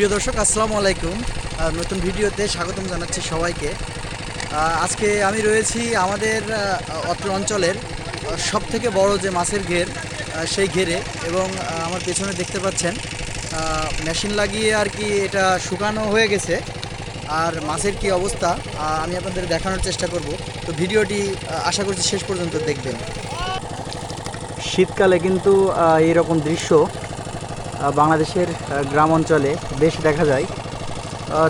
প্রিয় দর্শক, আসসালামু আলাইকুম। নতুন ভিডিওতে স্বাগতম জানাচ্ছি সবাইকে। আজকে আমি রয়েছি আমাদের অত্র অঞ্চলের সব থেকে বড় যে মাছের ঘের সেই ঘেরে এবং আমার পেছনে দেখতে পাচ্ছেন মেশিন লাগিয়ে আর কি এটা শুকানো হয়ে গেছে। আর মাছের কি অবস্থা আমি আপনাদের দেখানোর চেষ্টা করব। তো ভিডিওটি আশা করছি শেষ পর্যন্ত দেখবেন। শীতকালে কিন্তু এইরকম দৃশ্য বাংলাদেশের গ্রাম অঞ্চলে বেশ দেখা যায়।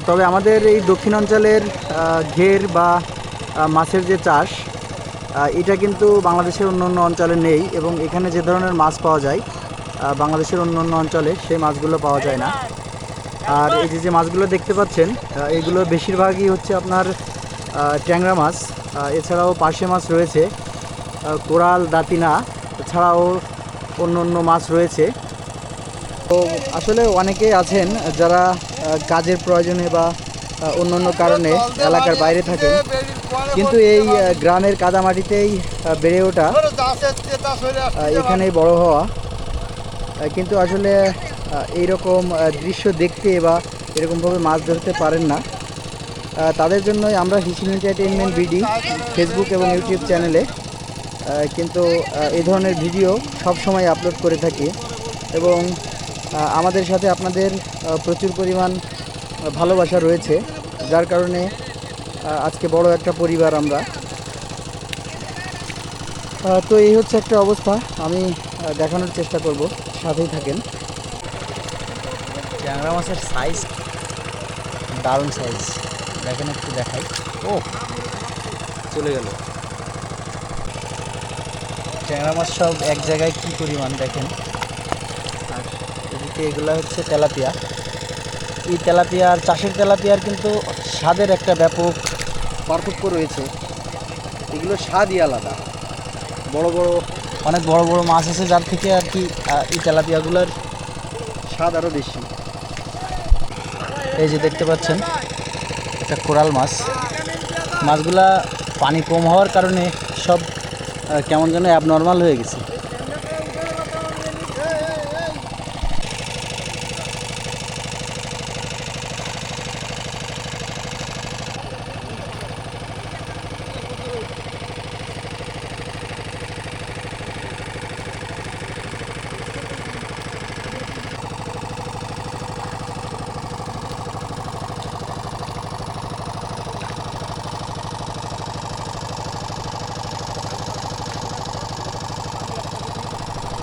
তবে আমাদের এই দক্ষিণ অঞ্চলের ঘের বা মাছের যে চাষ এটা কিন্তু বাংলাদেশের অন্য অন্য অঞ্চলে নেই এবং এখানে যে ধরনের মাছ পাওয়া যায় বাংলাদেশের অন্য অন্য অঞ্চলে সেই মাছগুলো পাওয়া যায় না। আর এই যে যে মাছগুলো দেখতে পাচ্ছেন এগুলো বেশিরভাগই হচ্ছে আপনার ট্যাংরা মাছ। এছাড়াও পার্শে মাছ রয়েছে কোরাল, দাতিনা, এছাড়াও অন্য অন্য মাছ রয়েছে। তো আসলে অনেকেই আছেন যারা কাজের প্রয়োজনে বা অন্যান্য কারণে এলাকার বাইরে থাকেন। কিন্তু এই গ্রামের কাদামাটিতেই বেড়ে ওঠা এখানেই বড় হওয়া। কিন্তু আসলে এইরকম দৃশ্য দেখতে বা এরকমভাবে মাছ ধরতে পারেন না। তাদের জন্যই আমরা হিসিম এন্টারটেইনমেন্ট বিডি ফেসবুক এবং ইউটিউব চ্যানেলে কিন্তু এই ধরনের ভিডিও সব সময় আপলোড করে থাকি। এবং আমাদের সাথে আপনাদের প্রচুর পরিমাণ ভালোবাসা রয়েছে, যার কারণে আজকে বড় একটা পরিবার আমরা। তো এই হচ্ছে একটা অবস্থা, আমি দেখানোর চেষ্টা করব, সাথেই থাকেন। ট্যাংরা মাছের সাইজ দারুণ সাইজ দেখেন একটু দেখাই। ও, চলে গেল। ট্যাংরা মাছ সব এক জায়গায় কী পরিমাণ দেখেন? এদিকে এগুলো হচ্ছে তেলাপিয়া। এই তেলাপিয়ার, চাষের তেলাপিয়ার কিন্তু স্বাদের একটা ব্যাপক পার্থক্য রয়েছে। এগুলো স্বাদই আলাদা। বড় বড়, অনেক বড় বড় মাছ আছে যার থেকে আর কি এই তেলাপিয়াগুলোর স্বাদ আরও বেশি। এই যে দেখতে পাচ্ছেন একটা কোরাল মাছ। মাছগুলা পানি কম হওয়ার কারণে সব কেমন যেন অ্যাবনর্মাল হয়ে গেছে।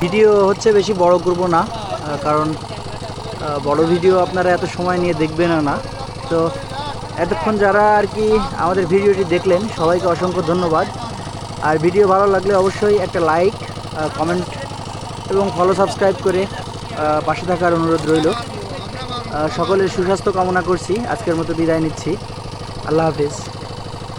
ভিডিও হচ্ছে বেশি বড় করব না কারণ বড় ভিডিও আপনারা এত সময় নিয়ে দেখবেন না। তো এতক্ষণ যারা আর কি আমাদের ভিডিওটি দেখলেন, সবাইকে অসংখ্য ধন্যবাদ। আর ভিডিও ভালো লাগলে অবশ্যই একটা লাইক কমেন্ট এবং ফলো সাবস্ক্রাইব করে পাশে থাকার অনুরোধ রইল। সকলের সুস্বাস্থ্য কামনা করছি। আজকের মতো বিদায় নিচ্ছি। আল্লাহ হাফিজ।